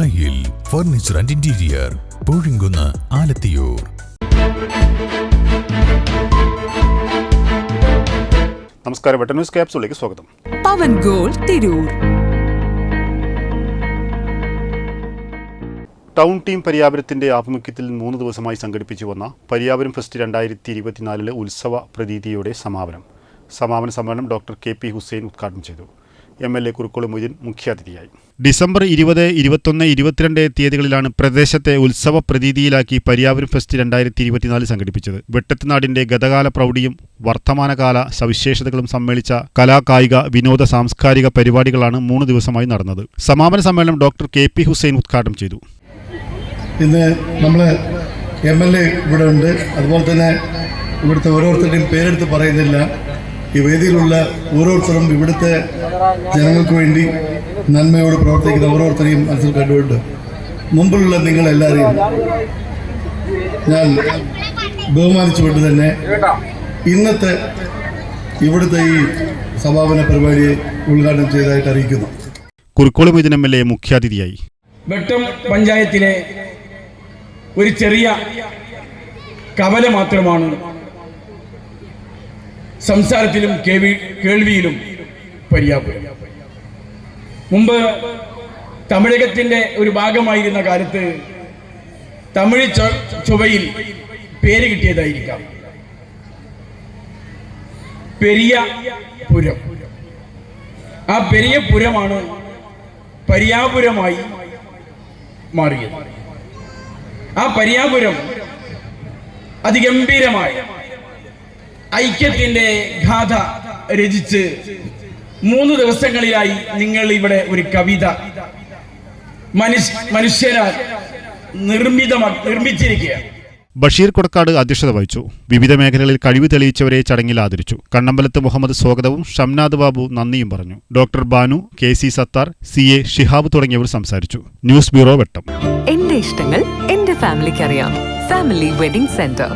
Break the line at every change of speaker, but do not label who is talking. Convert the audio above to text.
ദായിൽ furniture and interior Poozhinkunnu Alathiyur.
നമസ്കാരം വെട്ട news ക്യാപ്സിലേക്ക് സ്വാഗതം.
പവൻ ഗോൾ തിരൂർ.
ടൗൺ ടീം പര്യാപനത്തിന്റെ ആഭിമുഖ്യത്തിൽ മൂന്ന് ദിവസമായി സംഘടിപ്പിച്ചു വന്ന പര്യാപനം ഫെസ്റ്റ് രണ്ടായിരത്തി ഇരുപത്തിനാലിലെ ഉത്സവ പ്രതീതിയുടെ സമാപനം. സമാപന സമ്മേളനം ഡോക്ടർ കെ പി ഹുസൈൻ ഉദ്ഘാടനം ചെയ്തു. M L A Kurukkoli Moideen മുഖ്യാതിഥിയായി. ഡിസംബർ ഇരുപത് ഇരുപത്തൊന്ന് ഇരുപത്തിരണ്ട് തീയതികളിലാണ് പ്രദേശത്തെ ഉത്സവ പ്രതീതിയിലാക്കി പരിയാപുരം ഫെസ്റ്റ് രണ്ടായിരത്തി ഇരുപത്തിനാല് സംഘടിപ്പിച്ചത്. വെട്ടത്തുനാടിന്റെ ഗതകാല പ്രൗഢിയും വർത്തമാനകാല സവിശേഷതകളും സമ്മേളിച്ച കലാകായിക വിനോദ സാംസ്കാരിക പരിപാടികളാണ് മൂന്ന് ദിവസമായി നടന്നത്. സമാപന സമ്മേളനം ഡോക്ടർ കെ പി ഹുസൈൻ ഉദ്ഘാടനം ചെയ്തു.
ഇന്ന് നമ്മൾ എം എൽ എ ഇവിടെ ഉണ്ട്. അതുപോലെ തന്നെ ഇവിടുത്തെ ഓരോരുത്തരുടെയും പേരെടുത്ത് പറയുന്നില്ല. ഈ വേദിയിലുള്ള ഓരോരുത്തരും ഇവിടുത്തെ ജനങ്ങൾക്ക് വേണ്ടി നന്മയോട് പ്രവർത്തിക്കുന്ന ഓരോരുത്തരെയും മനസ്സിൽ കണ്ടുകൊണ്ട് മുമ്പിലുള്ള നിങ്ങളെല്ലാവരെയും ഞാൻ ബഹുമാനിച്ചുകൊണ്ട് തന്നെ ഇന്നത്തെ ഇവിടുത്തെ ഈ സമാപന പരിപാടിയെ ഉദ്ഘാടനം ചെയ്തതായിട്ട് അറിയിക്കുന്നു.
Kurukkoli Moideen M L A മുഖ്യാതിഥിയായി.
വെട്ടം പഞ്ചായത്തിലെ ഒരു ചെറിയ കവല മാത്രമാണ് സംസാരത്തിലും കേൾവി കേൾവിയിലും പര്യാപ്തം. മുമ്പ് തമിഴകത്തിന്റെ ഒരു ഭാഗമായിരുന്ന കാലത്ത് തമിഴ് ചൊവ്വയിൽ പേര് കിട്ടിയതായിരിക്കാം. പെരിയ പുരം ആ പെരിയ പുരമാണ് പര്യാപുരമായി മാറിയത്. ആ പര്യാപുരം അതിഗംഭീരമായ ഐക്യത്തിന്റെ ഗാഥ രചിച്ച് മൂന്ന് ദിവസങ്ങളിലായി നിങ്ങൾ ഇവിടെ ഒരു കവിത മനുഷ്യ മനുഷ്യരാൽ നിർമ്മിതമാ നിർമ്മിച്ചിരിക്കുകയാണ്.
ബഷീർ കൊടക്കാട് അധ്യക്ഷത വഹിച്ചു. വിവിധ മേഖലകളിൽ കഴിവ് തെളിയിച്ചവരെ ചടങ്ങിൽ ആദരിച്ചു. കണ്ണമ്പലത്ത് മുഹമ്മദ് സ്വാഗതവും ഷംനാദ് ബാബു നന്ദിയും പറഞ്ഞു. Doctor Banu K C Sathar C A Shihab തുടങ്ങിയവർ സംസാരിച്ചു. News bureau Vettam.
എന്റെ ഇഷ്ടങ്ങൾ എന്റെ ഫാമിലിക്ക് അറിയാം ഫാമിലി വെഡിംഗ് സെന്റർ.